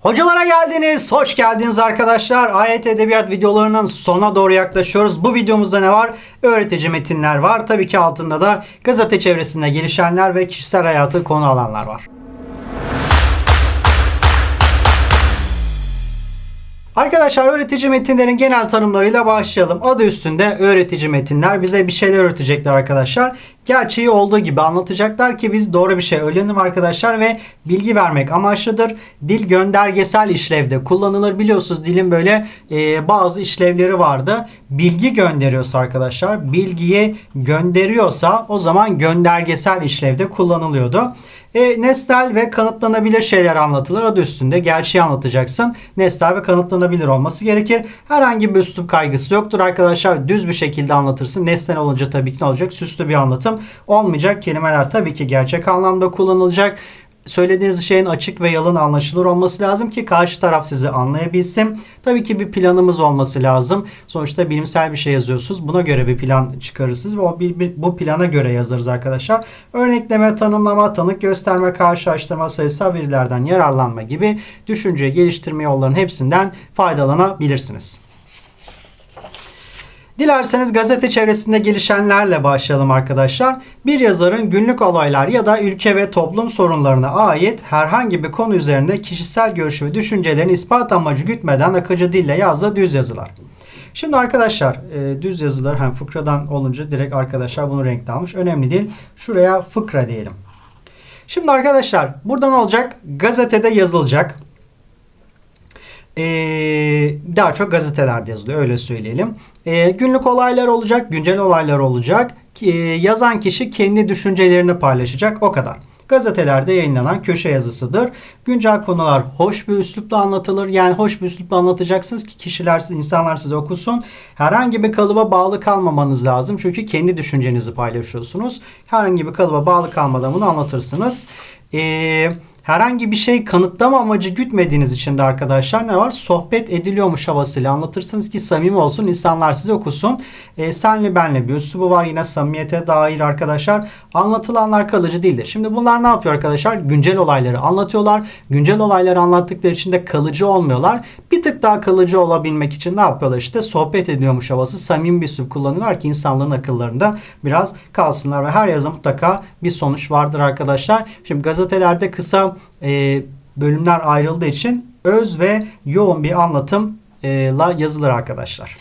Hocalara geldiniz. Hoş geldiniz arkadaşlar. Ayet edebiyat videolarının sona doğru yaklaşıyoruz. Bu videomuzda ne var? Öğretici metinler var. Tabii ki altında da gazete çevresinde gelişenler ve kişisel hayatı konu alanlar var. Arkadaşlar öğretici metinlerin genel tanımlarıyla başlayalım. Adı üstünde öğretici metinler bize bir şeyler öğretecekler arkadaşlar. Gerçeği olduğu gibi anlatacaklar ki biz doğru bir şey öğrenelim arkadaşlar ve bilgi vermek amaçlıdır. Dil göndergesel işlevde kullanılır. Biliyorsunuz dilin böyle e, bazı işlevleri vardı. Bilgi gönderiyorsa arkadaşlar bilgiyi gönderiyorsa o zaman göndergesel işlevde kullanılıyordu. E, nesnel ve kanıtlanabilir şeyler anlatılır. Adı üstünde gerçeği anlatacaksın. Nesnel ve kanıtlanabilir olması gerekir. Herhangi bir üslup kaygısı yoktur arkadaşlar. Düz bir şekilde anlatırsın. Nesnel olunca tabii ki ne olacak? Süslü bir anlatım olmayacak. Kelimeler tabii ki gerçek anlamda kullanılacak söylediğiniz şeyin açık ve yalın anlaşılır olması lazım ki karşı taraf sizi anlayabilsin. Tabii ki bir planımız olması lazım. Sonuçta bilimsel bir şey yazıyorsunuz. Buna göre bir plan çıkarırsınız ve o bu plana göre yazarız arkadaşlar. Örnekleme, tanımlama, tanık gösterme, karşılaştırma, sayısal verilerden yararlanma gibi düşünce geliştirme yollarının hepsinden faydalanabilirsiniz. Dilerseniz gazete çevresinde gelişenlerle başlayalım arkadaşlar. Bir yazarın günlük olaylar ya da ülke ve toplum sorunlarına ait herhangi bir konu üzerinde kişisel görüşü ve düşüncelerini ispat amacı gütmeden akıcı dille yazdığı düz yazılar. Şimdi arkadaşlar e, düz yazılar hem fıkradan olunca direkt arkadaşlar bunu renkli almış. Önemli değil. Şuraya fıkra diyelim. Şimdi arkadaşlar burada olacak? Gazetede yazılacak. Ee, daha çok gazetelerde yazılıyor öyle söyleyelim. Ee, günlük olaylar olacak, güncel olaylar olacak. Ee, yazan kişi kendi düşüncelerini paylaşacak o kadar. Gazetelerde yayınlanan köşe yazısıdır. Güncel konular hoş bir üslupla anlatılır. Yani hoş bir üslupla anlatacaksınız ki kişiler, insanlar size okusun. Herhangi bir kalıba bağlı kalmamanız lazım. Çünkü kendi düşüncenizi paylaşıyorsunuz. Herhangi bir kalıba bağlı kalmadan bunu anlatırsınız. Eee herhangi bir şey kanıtlama amacı gütmediğiniz için de arkadaşlar ne var? Sohbet ediliyormuş havasıyla anlatırsınız ki samimi olsun insanlar size okusun. E, senle benle bir üslubu var yine samimiyete dair arkadaşlar. Anlatılanlar kalıcı değildir. Şimdi bunlar ne yapıyor arkadaşlar? Güncel olayları anlatıyorlar. Güncel olayları anlattıkları için de kalıcı olmuyorlar. Bir tık daha kalıcı olabilmek için ne yapıyorlar işte? Sohbet ediyormuş havası samimi bir üslup kullanıyorlar ki insanların akıllarında biraz kalsınlar ve her yazı mutlaka bir sonuç vardır arkadaşlar. Şimdi gazetelerde kısa e, bölümler ayrıldığı için öz ve yoğun bir anlatımla yazılır arkadaşlar.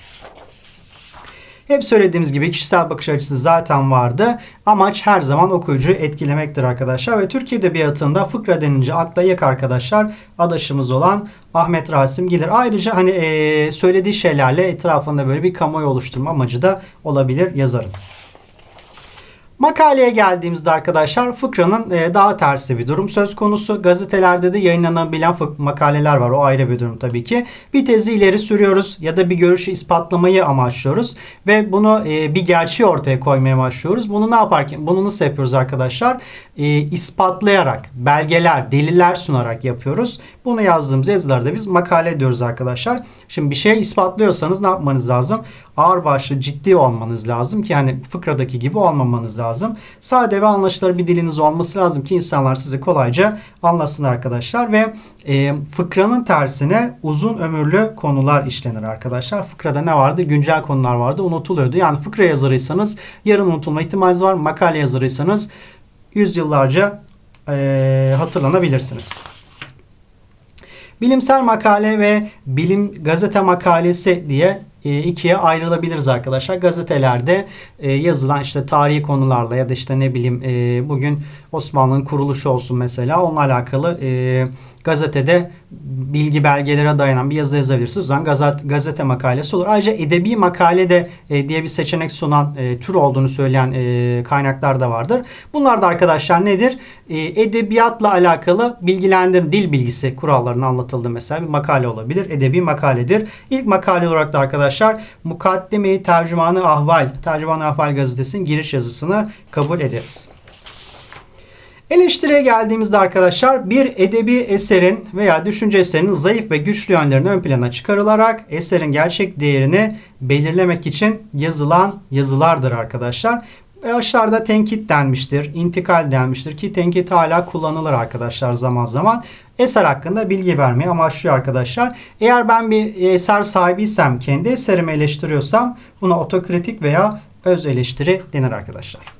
Hep söylediğimiz gibi kişisel bakış açısı zaten vardı. Amaç her zaman okuyucuyu etkilemektir arkadaşlar. Ve Türk Edebiyatı'nda fıkra denince akla ilk arkadaşlar adaşımız olan Ahmet Rasim gelir. Ayrıca hani eee, söylediği şeylerle etrafında böyle bir kamuoyu oluşturma amacı da olabilir yazarın. Makaleye geldiğimizde arkadaşlar fıkranın e, daha tersi bir durum söz konusu. Gazetelerde de yayınlanabilen makaleler var. O ayrı bir durum tabii ki. Bir tezi ileri sürüyoruz ya da bir görüşü ispatlamayı amaçlıyoruz ve bunu e, bir gerçeği ortaya koymaya başlıyoruz. Bunu ne yaparken bunu nasıl yapıyoruz arkadaşlar? E, ispatlayarak, belgeler, deliller sunarak yapıyoruz. Bunu yazdığımız yazılarda biz makale diyoruz arkadaşlar. Şimdi bir şey ispatlıyorsanız ne yapmanız lazım? Ağır başlı ciddi olmanız lazım ki hani fıkradaki gibi olmamanız lazım. Sade ve anlaşılır bir diliniz olması lazım ki insanlar sizi kolayca anlasın arkadaşlar ve e, fıkranın tersine uzun ömürlü konular işlenir arkadaşlar. Fıkrada ne vardı? Güncel konular vardı. Unutuluyordu. Yani fıkra yazarıysanız yarın unutulma ihtimaliniz var. Makale yazarıysanız yüzyıllarca e, hatırlanabilirsiniz. Bilimsel makale ve bilim gazete makalesi diye ikiye ayrılabiliriz arkadaşlar. Gazetelerde e, yazılan işte tarihi konularla ya da işte ne bileyim e, bugün Osmanlı'nın kuruluşu olsun mesela onunla alakalı e, gazetede bilgi belgelere dayanan bir yazı yazabilirsiniz. O zaman gazete, gazete makalesi olur. Ayrıca edebi makale de e, diye bir seçenek sunan e, tür olduğunu söyleyen e, kaynaklar da vardır. Bunlar da arkadaşlar nedir? E, edebiyatla alakalı bilgilendirme, dil bilgisi kurallarının anlatıldığı mesela bir makale olabilir. Edebi makaledir. İlk makale olarak da arkadaşlar Mukaddime-i Tercümanı Ahval, Tercümanı Ahval gazetesinin giriş yazısını kabul ederiz. Eleştiriye geldiğimizde arkadaşlar bir edebi eserin veya düşünce eserinin zayıf ve güçlü yönlerini ön plana çıkarılarak eserin gerçek değerini belirlemek için yazılan yazılardır arkadaşlar. Ve aşağıda tenkit denmiştir, intikal denmiştir ki tenkit hala kullanılır arkadaşlar zaman zaman. eser hakkında bilgi vermeyi amaçlıyor arkadaşlar. Eğer ben bir eser sahibiysem, kendi eserimi eleştiriyorsam buna otokritik veya öz eleştiri denir arkadaşlar.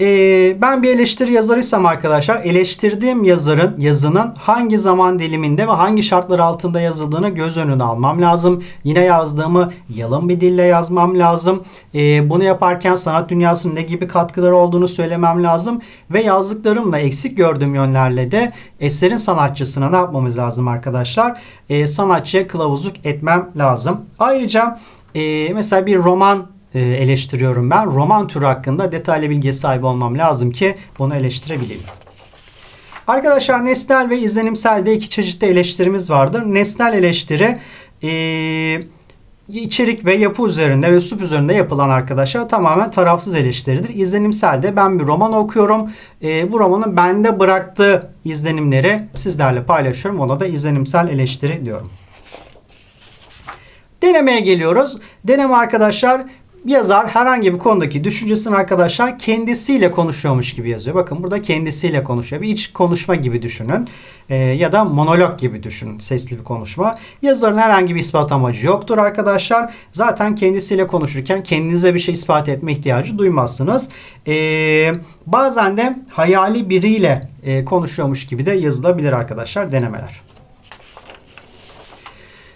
Ee, ben bir eleştiri yazarıysam arkadaşlar eleştirdiğim yazarın yazının hangi zaman diliminde ve hangi şartlar altında yazıldığını göz önüne almam lazım. Yine yazdığımı yalın bir dille yazmam lazım. Ee, bunu yaparken sanat dünyasının ne gibi katkıları olduğunu söylemem lazım. Ve yazdıklarımla eksik gördüğüm yönlerle de eserin sanatçısına ne yapmamız lazım arkadaşlar? Ee, sanatçıya kılavuzluk etmem lazım. Ayrıca e, mesela bir roman eleştiriyorum ben. Roman türü hakkında detaylı bilgi sahibi olmam lazım ki bunu eleştirebileyim. Arkadaşlar nesnel ve izlenimsel de iki çeşitli eleştirimiz vardır. Nesnel eleştiri e, içerik ve yapı üzerinde ve üslup üzerinde yapılan arkadaşlar tamamen tarafsız eleştiridir. İzlenimsel de ben bir roman okuyorum. E, bu romanın bende bıraktığı izlenimleri sizlerle paylaşıyorum. Ona da izlenimsel eleştiri diyorum. Denemeye geliyoruz. Deneme arkadaşlar yazar herhangi bir konudaki düşüncesini arkadaşlar kendisiyle konuşuyormuş gibi yazıyor. Bakın burada kendisiyle konuşuyor. Bir iç konuşma gibi düşünün. Ee, ya da monolog gibi düşünün. Sesli bir konuşma. Yazarın herhangi bir ispat amacı yoktur arkadaşlar. Zaten kendisiyle konuşurken kendinize bir şey ispat etme ihtiyacı duymazsınız. Ee, bazen de hayali biriyle e, konuşuyormuş gibi de yazılabilir arkadaşlar denemeler.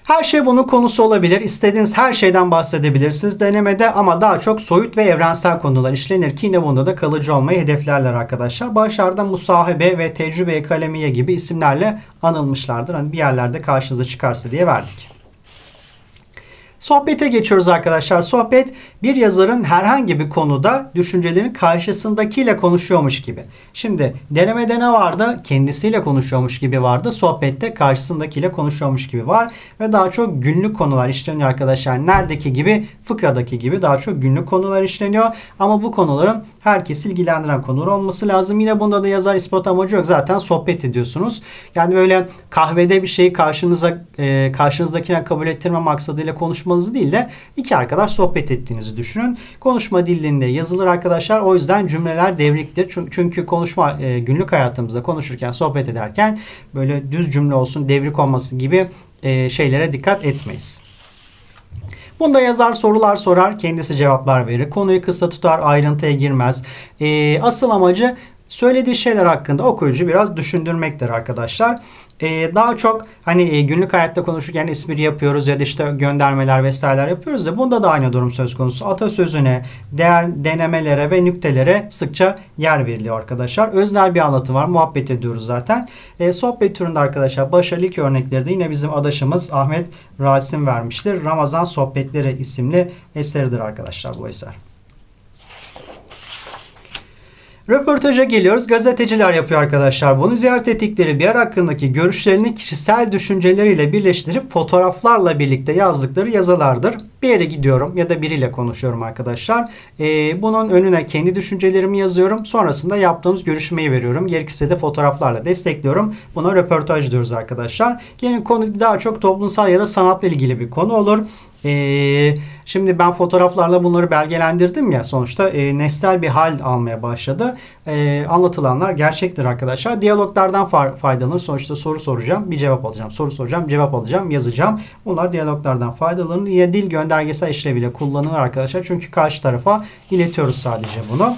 Her şey bunun konusu olabilir. İstediğiniz her şeyden bahsedebilirsiniz denemede ama daha çok soyut ve evrensel konular işlenir ki yine bunda da kalıcı olmayı hedeflerler arkadaşlar. Başlarda musahibe ve tecrübe kalemiye gibi isimlerle anılmışlardır. Hani bir yerlerde karşınıza çıkarsa diye verdik. Sohbete geçiyoruz arkadaşlar. Sohbet bir yazarın herhangi bir konuda düşüncelerini karşısındakiyle konuşuyormuş gibi. Şimdi denemede ne vardı? Kendisiyle konuşuyormuş gibi vardı. Sohbette karşısındakiyle konuşuyormuş gibi var. Ve daha çok günlük konular işleniyor arkadaşlar. Neredeki gibi fıkradaki gibi daha çok günlük konular işleniyor. Ama bu konuların herkesi ilgilendiren konular olması lazım. Yine bunda da yazar ispat amacı yok. Zaten sohbet ediyorsunuz. Yani böyle kahvede bir şeyi karşınıza e, karşınızdakine kabul ettirme maksadıyla konuşmanızı değil de iki arkadaş sohbet ettiğinizi düşünün. Konuşma dilinde yazılır arkadaşlar. O yüzden cümleler devriktir. Çünkü konuşma e, günlük hayatımızda konuşurken, sohbet ederken böyle düz cümle olsun, devrik olması gibi e, şeylere dikkat etmeyiz. Bunda yazar sorular sorar, kendisi cevaplar verir. Konuyu kısa tutar, ayrıntıya girmez. E, asıl amacı söylediği şeyler hakkında okuyucu biraz düşündürmektir arkadaşlar. Ee, daha çok hani e, günlük hayatta konuşurken espri yapıyoruz ya da işte göndermeler vesaireler yapıyoruz da bunda da aynı durum söz konusu. Atasözüne, değer, denemelere ve nüktelere sıkça yer veriliyor arkadaşlar. Öznel bir anlatı var. Muhabbet ediyoruz zaten. E, sohbet türünde arkadaşlar başarılı ilk örnekleri de yine bizim adaşımız Ahmet Rasim vermiştir. Ramazan Sohbetleri isimli eseridir arkadaşlar bu eser. Röportaja geliyoruz. Gazeteciler yapıyor arkadaşlar. Bunu ziyaret ettikleri bir yer hakkındaki görüşlerini kişisel düşünceleriyle birleştirip fotoğraflarla birlikte yazdıkları yazılardır. Bir yere gidiyorum ya da biriyle konuşuyorum arkadaşlar. Ee, bunun önüne kendi düşüncelerimi yazıyorum. Sonrasında yaptığımız görüşmeyi veriyorum. Gerekirse de fotoğraflarla destekliyorum. Buna röportaj diyoruz arkadaşlar. Yeni konu daha çok toplumsal ya da sanatla ilgili bir konu olur. Ee, şimdi ben fotoğraflarla bunları belgelendirdim ya sonuçta e, nesnel bir hal almaya başladı. E, anlatılanlar gerçektir arkadaşlar. Diyaloglardan faydalanır. Sonuçta soru soracağım, bir cevap alacağım. Soru soracağım, cevap alacağım, yazacağım. Bunlar diyaloglardan faydalanır. Yine dil göndergesel işleviyle kullanılır arkadaşlar. Çünkü karşı tarafa iletiyoruz sadece bunu.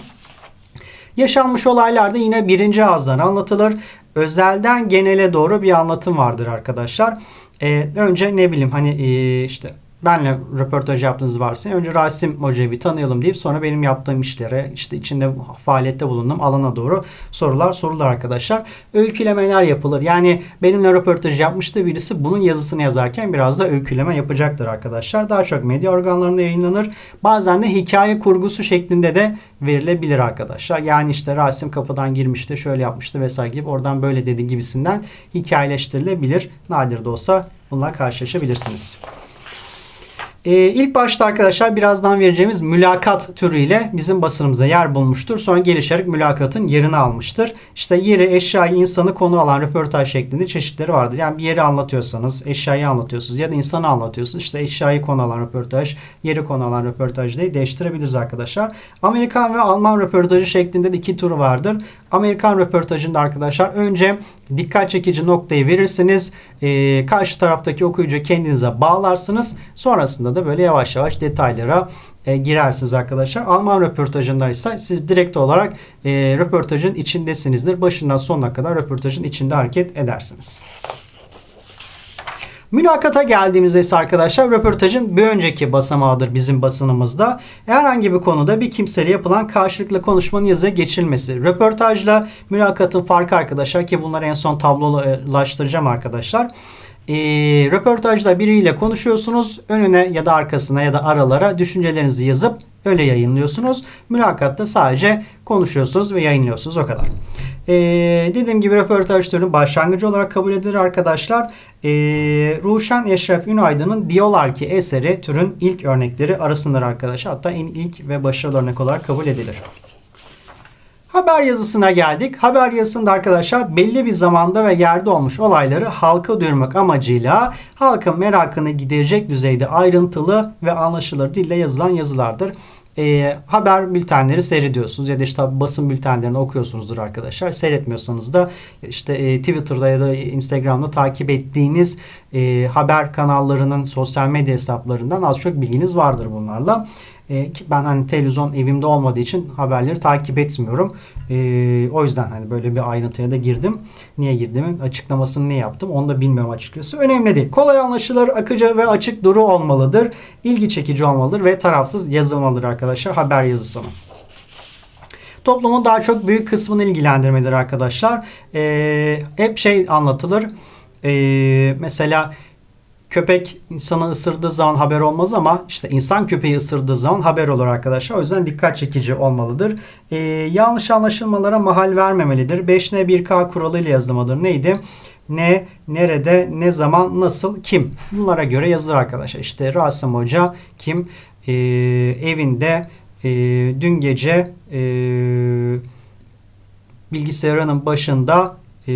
Yaşanmış olaylarda yine birinci ağızdan anlatılır. Özelden genele doğru bir anlatım vardır arkadaşlar. Ee, önce ne bileyim hani e, işte benle röportaj yaptığınız varsa önce Rasim Hoca'yı bir tanıyalım deyip sonra benim yaptığım işlere işte içinde faaliyette bulunduğum alana doğru sorular sorular arkadaşlar. Öykülemeler yapılır. Yani benimle röportaj yapmıştı birisi bunun yazısını yazarken biraz da öyküleme yapacaktır arkadaşlar. Daha çok medya organlarında yayınlanır. Bazen de hikaye kurgusu şeklinde de verilebilir arkadaşlar. Yani işte Rasim kapıdan girmişti şöyle yapmıştı vesaire gibi oradan böyle dedi gibisinden hikayeleştirilebilir. Nadir de olsa bununla karşılaşabilirsiniz. Ee, ilk başta arkadaşlar birazdan vereceğimiz mülakat türüyle bizim basınımıza yer bulmuştur. Sonra gelişerek mülakatın yerini almıştır. İşte yeri, eşyayı, insanı konu alan röportaj şeklinde çeşitleri vardır. Yani bir yeri anlatıyorsanız, eşyayı anlatıyorsunuz ya da insanı anlatıyorsunuz. İşte eşyayı konu alan röportaj, yeri konu alan röportaj diye değiştirebiliriz arkadaşlar. Amerikan ve Alman röportajı şeklinde de iki turu vardır. Amerikan röportajında arkadaşlar önce dikkat çekici noktayı verirsiniz. Ee, karşı taraftaki okuyucu kendinize bağlarsınız. Sonrasında da böyle yavaş yavaş detaylara e, girersiniz arkadaşlar. Alman röportajındaysa siz direkt olarak e, röportajın içindesinizdir. Başından sonuna kadar röportajın içinde hareket edersiniz. Mülakata geldiğimizde ise arkadaşlar röportajın bir önceki basamağıdır bizim basınımızda. Herhangi bir konuda bir kimseyle yapılan karşılıklı konuşmanın yazıya geçirilmesi. Röportajla mülakatın farkı arkadaşlar ki bunları en son tablolaştıracağım arkadaşlar. E, röportajda biriyle konuşuyorsunuz. Önüne ya da arkasına ya da aralara düşüncelerinizi yazıp öyle yayınlıyorsunuz. Mülakatta sadece konuşuyorsunuz ve yayınlıyorsunuz o kadar. Ee, dediğim gibi röportaj türünün başlangıcı olarak kabul edilir arkadaşlar. Ee, Ruşen Eşref Ünaydın'ın Diyorlar ki eseri türün ilk örnekleri arasındır arkadaşlar. Hatta en ilk ve başarılı örnek olarak kabul edilir. Haber yazısına geldik. Haber yazısında arkadaşlar belli bir zamanda ve yerde olmuş olayları halka duyurmak amacıyla halkın merakını giderecek düzeyde ayrıntılı ve anlaşılır dille yazılan yazılardır e, haber bültenleri seyrediyorsunuz ya da işte basın bültenlerini okuyorsunuzdur arkadaşlar. Seyretmiyorsanız da işte e, Twitter'da ya da Instagram'da takip ettiğiniz e, haber kanallarının sosyal medya hesaplarından az çok bilginiz vardır bunlarla. E, ben hani televizyon evimde olmadığı için haberleri takip etmiyorum. E, o yüzden hani böyle bir ayrıntıya da girdim. Niye girdiğimin açıklamasını ne yaptım onu da bilmiyorum açıkçası. Önemli değil. Kolay anlaşılır, akıcı ve açık duru olmalıdır. İlgi çekici olmalıdır ve tarafsız yazılmalıdır arkadaşlar haber yazısını toplumun daha çok büyük kısmını ilgilendirmedir arkadaşlar. Ee, hep şey anlatılır. Ee, mesela köpek insanı ısırdığı zaman haber olmaz ama işte insan köpeği ısırdığı zaman haber olur arkadaşlar. O yüzden dikkat çekici olmalıdır. Ee, yanlış anlaşılmalara mahal vermemelidir. 5N 1K kuralıyla yazılmadır. Neydi? Ne, nerede, ne zaman, nasıl, kim? Bunlara göre yazılır arkadaşlar. İşte Rasim Hoca kim? Ee, evinde e, dün gece e, bilgisayarının başında e,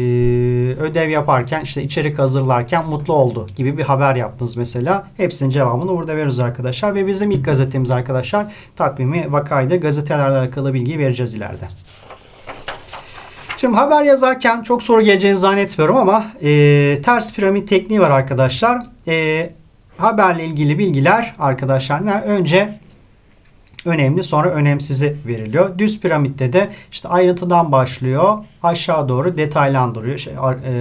ödev yaparken işte içerik hazırlarken mutlu oldu gibi bir haber yaptınız mesela. Hepsinin cevabını burada veriyoruz arkadaşlar. Ve bizim ilk gazetemiz arkadaşlar takvimi vakaydı. Gazetelerle alakalı bilgi vereceğiz ileride. Şimdi haber yazarken çok soru geleceğini zannetmiyorum ama e, ters piramit tekniği var arkadaşlar. E, haberle ilgili bilgiler arkadaşlar önce önemli sonra önemsizi veriliyor. Düz piramitte de işte ayrıntıdan başlıyor aşağı doğru detaylandırıyor. Şey, e,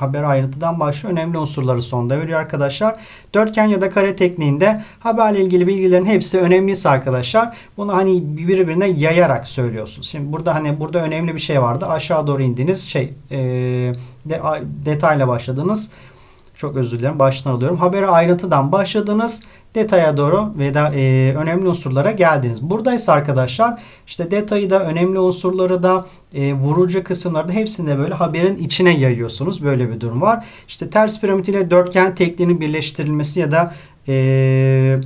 haber ayrıntıdan başlıyor. Önemli unsurları sonda veriyor arkadaşlar. Dörtgen ya da kare tekniğinde haberle ilgili bilgilerin hepsi önemliyse arkadaşlar bunu hani birbirine yayarak söylüyorsunuz. Şimdi burada hani burada önemli bir şey vardı. Aşağı doğru indiniz şey e, de, detayla başladınız. Çok özür dilerim. Baştan alıyorum. Habere ayrıntıdan başladınız. Detaya doğru ve da e, önemli unsurlara geldiniz. Buradaysa arkadaşlar işte detayı da önemli unsurları da e, vurucu kısımları da hepsini de böyle haberin içine yayıyorsunuz. Böyle bir durum var. İşte ters piramit ile dörtgen tekniğinin birleştirilmesi ya da eee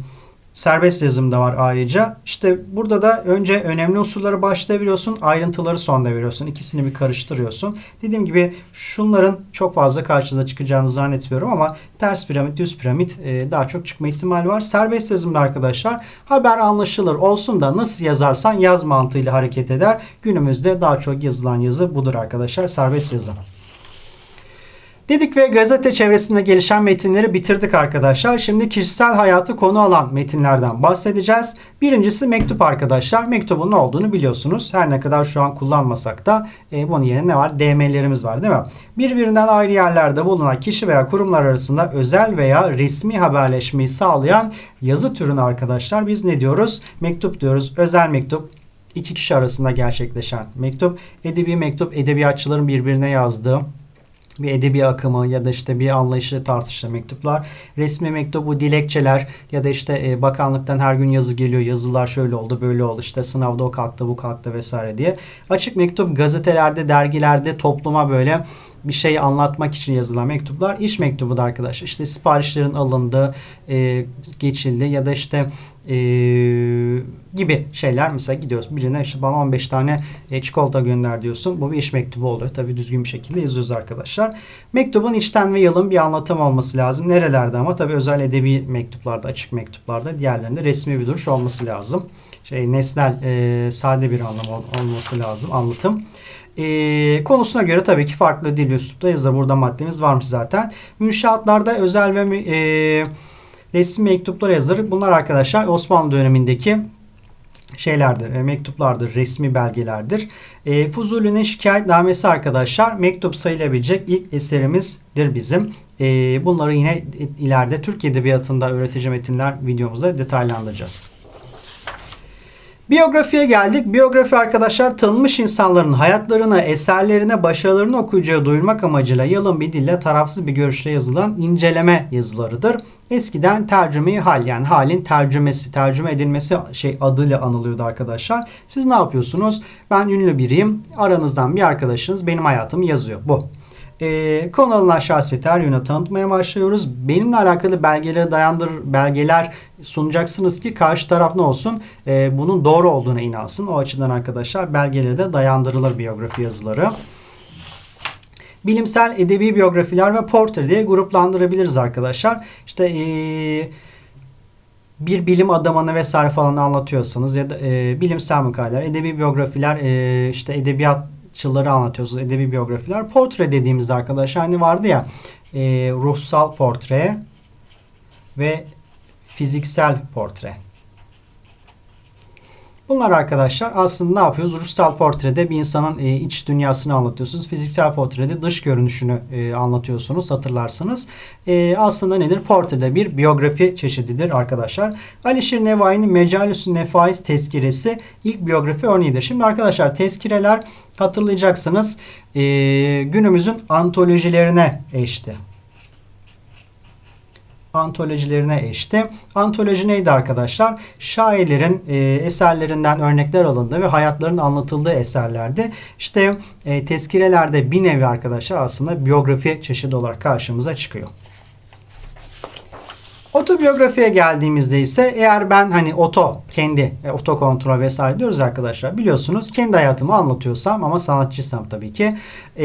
serbest yazım da var ayrıca. İşte burada da önce önemli unsurları başta veriyorsun, ayrıntıları sonda veriyorsun. İkisini bir karıştırıyorsun. Dediğim gibi şunların çok fazla karşınıza çıkacağını zannetmiyorum ama ters piramit, düz piramit e, daha çok çıkma ihtimali var. Serbest yazımda arkadaşlar haber anlaşılır olsun da nasıl yazarsan yaz mantığıyla hareket eder. Günümüzde daha çok yazılan yazı budur arkadaşlar. Serbest yazım. Dedik ve gazete çevresinde gelişen metinleri bitirdik arkadaşlar. Şimdi kişisel hayatı konu alan metinlerden bahsedeceğiz. Birincisi mektup arkadaşlar. Mektubun ne olduğunu biliyorsunuz. Her ne kadar şu an kullanmasak da e, bunun yerine ne var? DM'lerimiz var değil mi? Birbirinden ayrı yerlerde bulunan kişi veya kurumlar arasında özel veya resmi haberleşmeyi sağlayan yazı türünü arkadaşlar biz ne diyoruz? Mektup diyoruz. Özel mektup, iki kişi arasında gerçekleşen mektup, edebi mektup, edebiyatçıların birbirine yazdığı bir edebi akımı ya da işte bir anlayışı tartışılan mektuplar. Resmi mektubu dilekçeler ya da işte e, bakanlıktan her gün yazı geliyor. Yazılar şöyle oldu böyle oldu işte sınavda o kalktı bu kalktı vesaire diye. Açık mektup gazetelerde dergilerde topluma böyle bir şeyi anlatmak için yazılan mektuplar iş mektubu da arkadaşlar. İşte siparişlerin alındığı, e, geçildi ya da işte e, gibi şeyler mesela gidiyoruz birine işte bana 15 tane e, çikolata gönder diyorsun. Bu bir iş mektubu oluyor. Tabii düzgün bir şekilde yazıyoruz arkadaşlar. Mektubun içten ve yalın bir anlatım olması lazım. Nerelerde ama tabii özel edebi mektuplarda, açık mektuplarda diğerlerinde resmi bir duruş olması lazım. Şey nesnel, e, sade bir anlam ol- olması lazım anlatım. E, konusuna göre tabii ki farklı dil üslupta yazılır. Burada maddemiz varmış zaten. Münşaatlarda özel ve e, resmi mektuplar yazılır. Bunlar arkadaşlar Osmanlı dönemindeki şeylerdir, e, mektuplardır, resmi belgelerdir. E, Fuzuli'nin şikayetnamesi arkadaşlar mektup sayılabilecek ilk eserimizdir bizim. E, bunları yine ileride Türk Edebiyatı'nda öğretici metinler videomuzda detaylandıracağız. Biyografiye geldik. Biyografi arkadaşlar tanınmış insanların hayatlarına, eserlerine, başarılarını okuyacağı duyurmak amacıyla yalın bir dille tarafsız bir görüşle yazılan inceleme yazılarıdır. Eskiden tercümeyi hal yani halin tercümesi, tercüme edilmesi şey adıyla anılıyordu arkadaşlar. Siz ne yapıyorsunuz? Ben ünlü biriyim. Aranızdan bir arkadaşınız benim hayatımı yazıyor. Bu. E, konu alınan şahsiyeti her yöne tanıtmaya başlıyoruz. Benimle alakalı belgeleri dayandır belgeler sunacaksınız ki karşı taraf ne olsun? E, bunun doğru olduğuna inansın. O açıdan arkadaşlar belgeleri de dayandırılır biyografi yazıları. Bilimsel edebi biyografiler ve portre diye gruplandırabiliriz arkadaşlar. İşte eee bir bilim adamını vesaire falan anlatıyorsanız ya da e, bilimsel makaleler, edebi biyografiler, e, işte edebiyatçıları anlatıyorsunuz, edebi biyografiler. Portre dediğimizde arkadaşlar hani vardı ya e, ruhsal portre ve fiziksel portre. Bunlar arkadaşlar aslında ne yapıyoruz? Ruhsal portrede bir insanın e, iç dünyasını anlatıyorsunuz. Fiziksel portrede dış görünüşünü e, anlatıyorsunuz. Hatırlarsınız. E, aslında nedir? Portrede bir biyografi çeşididir arkadaşlar. Alişir Nevai'nin Mecalisü Nefais tezkiresi ilk biyografi örneğidir. Şimdi arkadaşlar tezkireler hatırlayacaksınız günümüzün antolojilerine eşti antolojilerine eşti. Antoloji neydi arkadaşlar? Şairlerin e, eserlerinden örnekler alındığı ve hayatlarının anlatıldığı eserlerdi. İşte e, tezkirelerde bir nevi arkadaşlar aslında biyografi çeşidi olarak karşımıza çıkıyor. Otobiyografiye geldiğimizde ise eğer ben hani oto kendi e, oto kontrol vesaire diyoruz arkadaşlar biliyorsunuz kendi hayatımı anlatıyorsam ama sanatçıysam tabii ki e,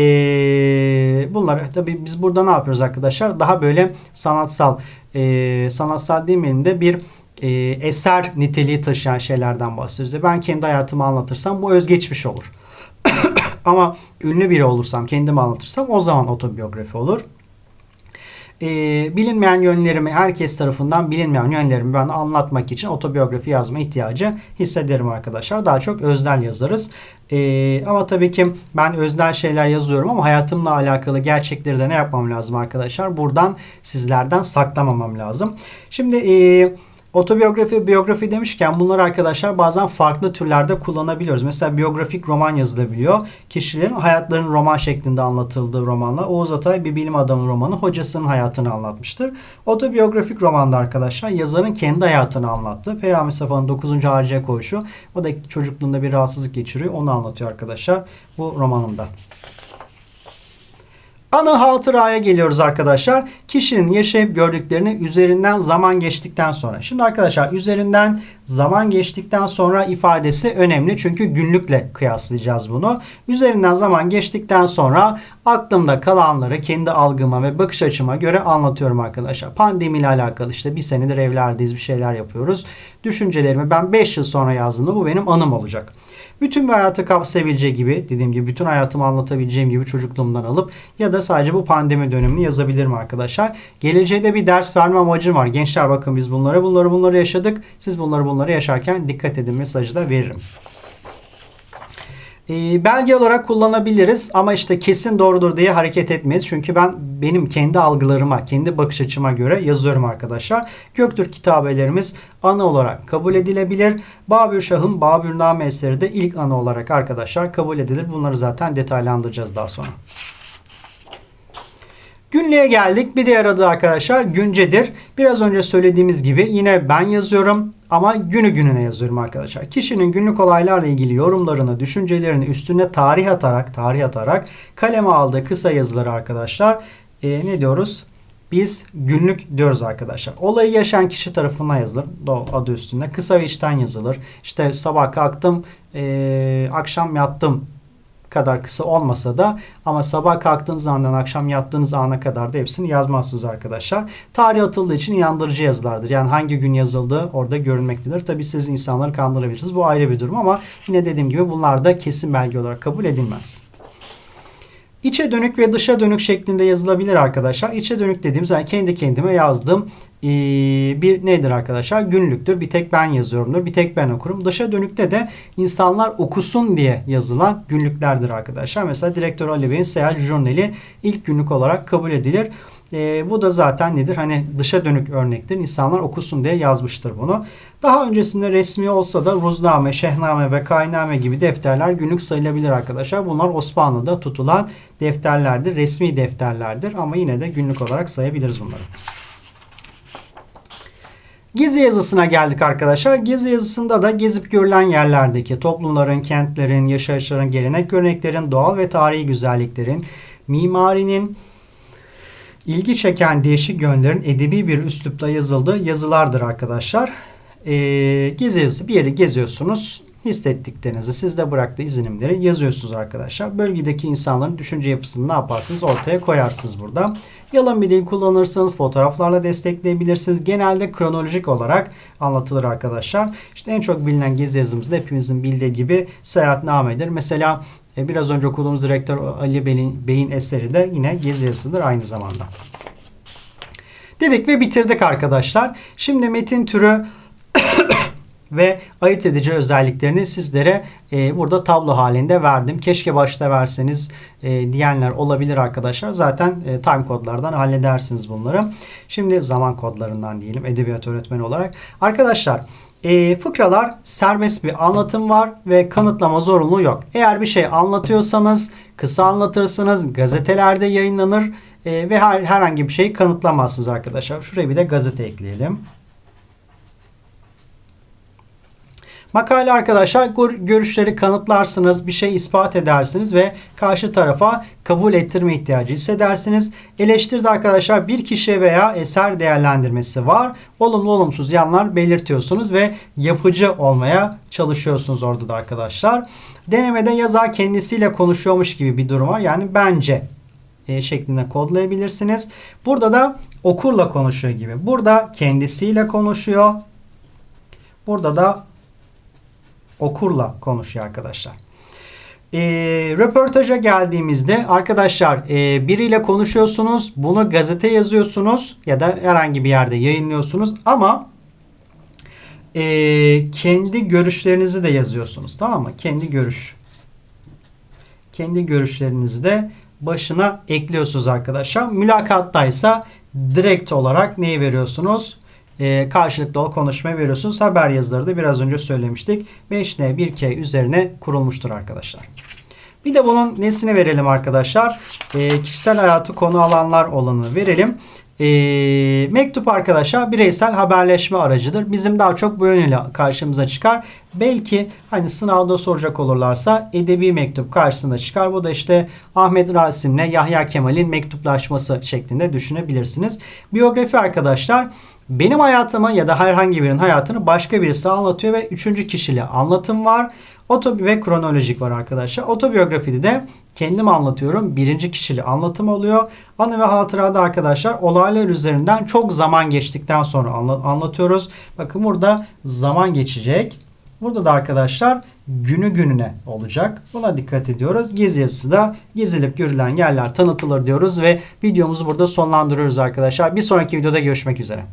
bunları tabii biz burada ne yapıyoruz arkadaşlar daha böyle sanatsal e, sanatsal demeyelim de bir e, eser niteliği taşıyan şeylerden bahsediyoruz. Ben kendi hayatımı anlatırsam bu özgeçmiş olur. ama ünlü biri olursam kendimi anlatırsam o zaman otobiyografi olur e, bilinmeyen yönlerimi herkes tarafından bilinmeyen yönlerimi ben anlatmak için otobiyografi yazma ihtiyacı hissederim arkadaşlar. Daha çok öznel yazarız. E, ama tabii ki ben öznel şeyler yazıyorum ama hayatımla alakalı gerçekleri de ne yapmam lazım arkadaşlar? Buradan sizlerden saklamamam lazım. Şimdi eee Otobiyografi, biyografi demişken bunlar arkadaşlar bazen farklı türlerde kullanabiliyoruz. Mesela biyografik roman yazılabiliyor. Kişilerin hayatlarının roman şeklinde anlatıldığı romanla. Oğuz Atay bir bilim adamı romanı hocasının hayatını anlatmıştır. Otobiyografik romanda arkadaşlar yazarın kendi hayatını anlattı. Peygamber Safa'nın 9. harcaya koşu. O da çocukluğunda bir rahatsızlık geçiriyor. Onu anlatıyor arkadaşlar bu romanında. Ana hatıraya geliyoruz arkadaşlar. Kişinin yaşayıp gördüklerini üzerinden zaman geçtikten sonra. Şimdi arkadaşlar üzerinden zaman geçtikten sonra ifadesi önemli. Çünkü günlükle kıyaslayacağız bunu. Üzerinden zaman geçtikten sonra aklımda kalanları kendi algıma ve bakış açıma göre anlatıyorum arkadaşlar. Pandemiyle alakalı işte bir senedir evlerdeyiz bir şeyler yapıyoruz. Düşüncelerimi ben 5 yıl sonra yazdığımda bu benim anım olacak bütün bir hayatı kapsayabileceği gibi dediğim gibi bütün hayatımı anlatabileceğim gibi çocukluğumdan alıp ya da sadece bu pandemi dönemini yazabilirim arkadaşlar. Geleceğe bir ders verme amacım var. Gençler bakın biz bunları bunları bunları yaşadık. Siz bunları bunları yaşarken dikkat edin mesajı da veririm. E, belge olarak kullanabiliriz ama işte kesin doğrudur diye hareket etmeyiz. Çünkü ben benim kendi algılarıma, kendi bakış açıma göre yazıyorum arkadaşlar. Göktürk kitabelerimiz ana olarak kabul edilebilir. Babür Şah'ın Babürname eseri de ilk ana olarak arkadaşlar kabul edilir. Bunları zaten detaylandıracağız daha sonra. Günlüğe geldik. Bir diğer adı arkadaşlar güncedir. Biraz önce söylediğimiz gibi yine ben yazıyorum ama günü gününe yazıyorum arkadaşlar. Kişinin günlük olaylarla ilgili yorumlarını, düşüncelerini üstüne tarih atarak, tarih atarak kaleme aldığı kısa yazıları arkadaşlar e, ne diyoruz? Biz günlük diyoruz arkadaşlar. Olayı yaşayan kişi tarafından yazılır. Adı üstünde. Kısa ve içten yazılır. İşte sabah kalktım, e, akşam yattım kadar kısa olmasa da ama sabah kalktığınız andan akşam yattığınız ana kadar da hepsini yazmazsınız arkadaşlar. Tarih atıldığı için inandırıcı yazılardır. Yani hangi gün yazıldığı orada görünmektedir. Tabi siz insanları kandırabilirsiniz. Bu ayrı bir durum ama yine dediğim gibi bunlar da kesin belge olarak kabul edilmez. İçe dönük ve dışa dönük şeklinde yazılabilir arkadaşlar. İçe dönük dediğimiz yani kendi kendime yazdığım ee, bir nedir arkadaşlar? Günlüktür. Bir tek ben yazıyorumdur. Bir tek ben okurum. Dışa dönükte de insanlar okusun diye yazılan günlüklerdir arkadaşlar. Mesela Direktör Ali Bey'in Seyahat Jurnali ilk günlük olarak kabul edilir. E, bu da zaten nedir? Hani dışa dönük örnektir. İnsanlar okusun diye yazmıştır bunu. Daha öncesinde resmi olsa da ruzname, şehname ve kayname gibi defterler günlük sayılabilir arkadaşlar. Bunlar Osmanlı'da tutulan defterlerdir. Resmi defterlerdir ama yine de günlük olarak sayabiliriz bunları. Gezi yazısına geldik arkadaşlar. Gezi yazısında da gezip görülen yerlerdeki toplumların, kentlerin, yaşayışların, gelenek göreneklerin, doğal ve tarihi güzelliklerin, mimarinin, ilgi çeken değişik yönlerin edebi bir üslupla yazıldığı yazılardır arkadaşlar. Ee, gezi yazısı bir yeri geziyorsunuz hissettiklerinizi, sizde bıraktığı izlenimleri yazıyorsunuz arkadaşlar. Bölgedeki insanların düşünce yapısını ne yaparsınız? Ortaya koyarsınız burada. Yalan bir dil kullanırsanız fotoğraflarla destekleyebilirsiniz. Genelde kronolojik olarak anlatılır arkadaşlar. İşte en çok bilinen gezi yazımızda hepimizin bildiği gibi seyahatnamedir. Mesela e, biraz önce okuduğumuz direktör Ali Bey'in, Bey'in eseri de yine gezi yazısıdır aynı zamanda. Dedik ve bitirdik arkadaşlar. Şimdi metin türü ve ayırt edici özelliklerini sizlere e, burada tablo halinde verdim. Keşke başta verseniz e, diyenler olabilir arkadaşlar. Zaten e, time kodlardan halledersiniz bunları. Şimdi zaman kodlarından diyelim edebiyat öğretmeni olarak. Arkadaşlar e, fıkralar serbest bir anlatım var ve kanıtlama zorunluluğu yok. Eğer bir şey anlatıyorsanız kısa anlatırsınız, gazetelerde yayınlanır e, ve her, herhangi bir şeyi kanıtlamazsınız arkadaşlar. Şuraya bir de gazete ekleyelim. Makale arkadaşlar görüşleri kanıtlarsınız, bir şey ispat edersiniz ve karşı tarafa kabul ettirme ihtiyacı hissedersiniz. Eleştiride arkadaşlar bir kişi veya eser değerlendirmesi var. Olumlu olumsuz yanlar belirtiyorsunuz ve yapıcı olmaya çalışıyorsunuz orada da arkadaşlar. Denemede yazar kendisiyle konuşuyormuş gibi bir durum var. Yani bence e, şeklinde kodlayabilirsiniz. Burada da okurla konuşuyor gibi. Burada kendisiyle konuşuyor. Burada da okurla konuşuyor arkadaşlar. E, röportaja geldiğimizde arkadaşlar e, biriyle konuşuyorsunuz. Bunu gazete yazıyorsunuz ya da herhangi bir yerde yayınlıyorsunuz ama e, kendi görüşlerinizi de yazıyorsunuz. Tamam mı? Kendi görüş. Kendi görüşlerinizi de başına ekliyorsunuz arkadaşlar. Mülakattaysa direkt olarak neyi veriyorsunuz? E, karşılıklı o konuşmayı veriyorsunuz. Haber yazıları da biraz önce söylemiştik. 5N 1K üzerine kurulmuştur arkadaşlar. Bir de bunun nesine verelim arkadaşlar. E, kişisel hayatı konu alanlar olanı verelim. E, mektup arkadaşlar bireysel haberleşme aracıdır. Bizim daha çok bu yönüyle karşımıza çıkar. Belki hani sınavda soracak olurlarsa edebi mektup karşısına çıkar. Bu da işte Ahmet Rasim'le Yahya Kemal'in mektuplaşması şeklinde düşünebilirsiniz. Biyografi arkadaşlar benim hayatımı ya da herhangi birinin hayatını başka birisi anlatıyor ve üçüncü kişili anlatım var. Otobi ve kronolojik var arkadaşlar. Otobiyografide de kendim anlatıyorum. Birinci kişili anlatım oluyor. Anı ve hatırada arkadaşlar olaylar üzerinden çok zaman geçtikten sonra anlatıyoruz. Bakın burada zaman geçecek. Burada da arkadaşlar günü gününe olacak. Buna dikkat ediyoruz. Gezi yazısı da gezilip görülen yerler tanıtılır diyoruz ve videomuzu burada sonlandırıyoruz arkadaşlar. Bir sonraki videoda görüşmek üzere.